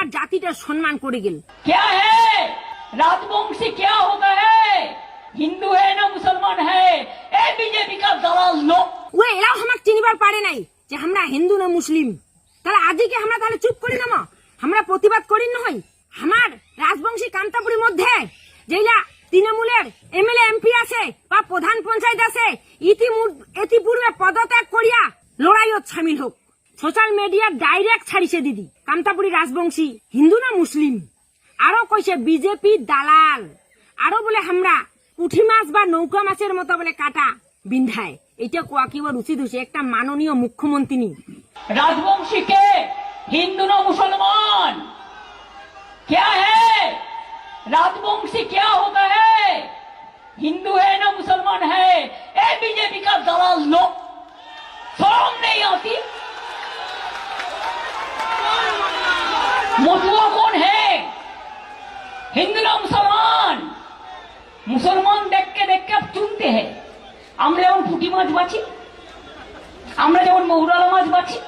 আমার জাতিটার সম্মান করে গেল क्या है राजवंशी क्या होता है हिंदू है ना मुसलमान है ए बीजेपी का दलाल लोग ও এরাও আমাকে চিনিবার পারে নাই যে আমরা হিন্দু না মুসলিম তাহলে আজকে আমরা তাহলে চুপ করি না মা? আমরা প্রতিবাদ করি নয় আমার রাজবংশী কান্তাপুরীর মধ্যে যেইলা তৃণমূলের এমএলএ এমপি আছে বা প্রধান পঞ্চায়েত আছে ইতিমূর- ইতিপূর্বে পদত্যাগ করিয়া লড়াইত সামিল হোক সোশ্যাল মিডিয়া ডাইরেক্ট ছাড়িছে দিদি। কামতাপুরি রাজবংশী। হিন্দু না মুসলিম? আরও কইছে বিজেপি দালাল। আরও বলে আমরা পুঠি মাছ বা নৌকা মাছের মতো বলে কাটা বিন্ধায়। এটা কোয়া কি বা রুচি হয়েছে একটা মাননীয় মুখ্যমন্ত্রী রাজবংশীকে হিন্দু না মুসলমান? मथुआ कौन है हिंदू ना मुसलमान मुसलमान देख के देख के अब चुनते हैं আমরা যেমন পুঁটি মাছ বাছি আমরা যেমন মৌরালা মাছ বাছি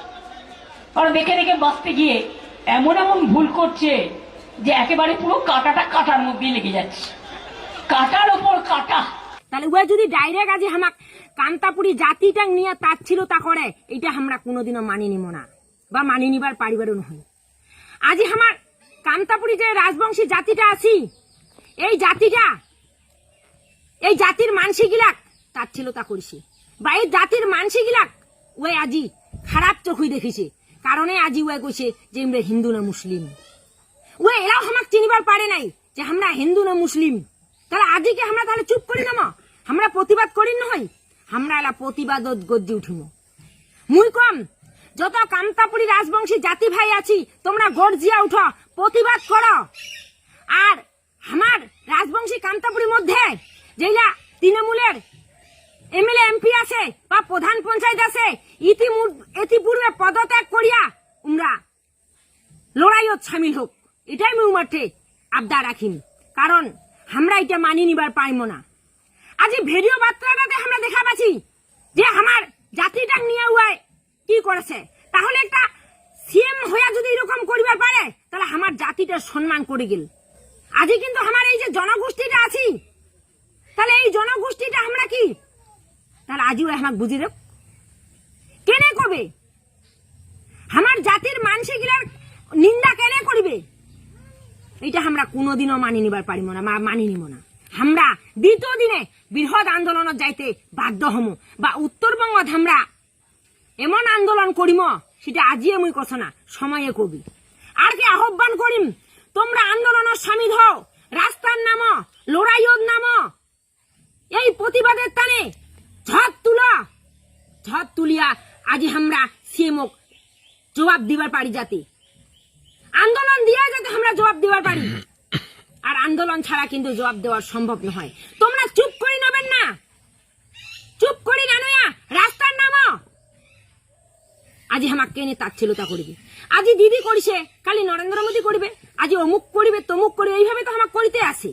আর দেখে দেখে বাঁচতে গিয়ে এমন এমন ভুল করছে যে একেবারে পুরো কাঁটাটা কাটার মধ্যেই লেগে যাচ্ছে কাটার ওপর কাটা তাহলে ওয়া যদি ডাইরেক্ট আজ হামাক কান্তাপুরি জাতিটা নিয়ে তার ছিল তা করে এটা আমরা কোনোদিনও মানি নিব না বা মানি নিবার পারিবারও নয় আজ আমার কান্তাপুরি যে রাজবংশী জাতিটা আছি, এই জাতিটা, এই জাতির মানসি গিলাক তার ছিল তা করিছে। বা এই জাতির মানসি গিলাক ওই আজি খারাপ চোখই দেখিছে, কারণে আজি ওয়ে কইছে যে আমরা হিন্দু না মুসলিম। ও এরাও আমাকে চিনিবার পারে নাই যে আমরা হিন্দু না মুসলিম। তাহলে আজকে আমরা তাহলে চুপ করি না আমরা প্রতিবাদ করি নয় আমরা এলা প্রতিবাদ গজ্জি উঠিম। মুই কম যত কামতাপুরি রাজবংশী জাতি ভাই আছি, তোমরা গর্জিয়া উঠো, প্রতিবাদ করো। আর আমার রাজবংশী কামতাপুরির মধ্যে যেইলা তৃণমূলের এমএলএ, এমপি আছে বা প্রধান পঞ্চায়েত আছে ইতিপূর্বে পদত্যাগ করিয়া উমরা লড়াইত সামিল হোক। এটাই আমি মাঠে আবদা রাখিম কারণ আমরা এটা মানি নিবার পাইব না। আজ ভিডিও বার্তাটাতে আমরা দেখা পাচ্ছি যে আমার জাতিটা নিয়ে উয়ায় কি করেছে? তাহলে একটা সিএম হইয়া যদি এরকম করিবার পারে, তাহলে আমার জাতিটার সম্মান করে গেল। আজই কিন্তু আমার এই যে জনগোষ্ঠীটা আছি, তাহলে এই জনগোষ্ঠীটা আমরা কি? তাহলে আজিও আমাকে বুঝি দেব। কেনে কবে আমার জাতির মানসিকগুলার নিন্দা কেনে করিবে? এটা আমরা কোনোদিনও মানি নিবার পারিব না মানি নিব না। আমরা দ্বিতীয় দিনে বৃহৎ আন্দোলনত যাইতে বাধ্য হমু, বা উত্তরবঙ্গত আমরা এমন আন্দোলন করিম, সেটা আজিয়ে মুই কথা না, সময়ে কবি। আর কি আহ্বান করিম, তোমরা আন্দোলনের সামিল হও, রাস্তার নাম লড়াইয়ত নাম। এই প্রতিবাদের টানে ঝড় তুলা, ঝড় তুলিয়া আজি আমরা সিএমক জবাব দিবার পারি যাতে। আন্দোলন দিয়ে যাতে আমরা জবাব দিবার পারি। আর আন্দোলন ছাড়া কিন্তু জবাব দেওয়া সম্ভব নয়। তোমরা চুপ করে নেবেন না। চুপ করে না নয়া রাস্তার নামো আজি আমাক তার তাচ্ছিলতা করবে? আজি দিদি করিছে, কালি নরেন্দ্র মোদী করবে, আজি অমুক করিবে, তমুক করবে, এইভাবে তো আমাক করিতে আসে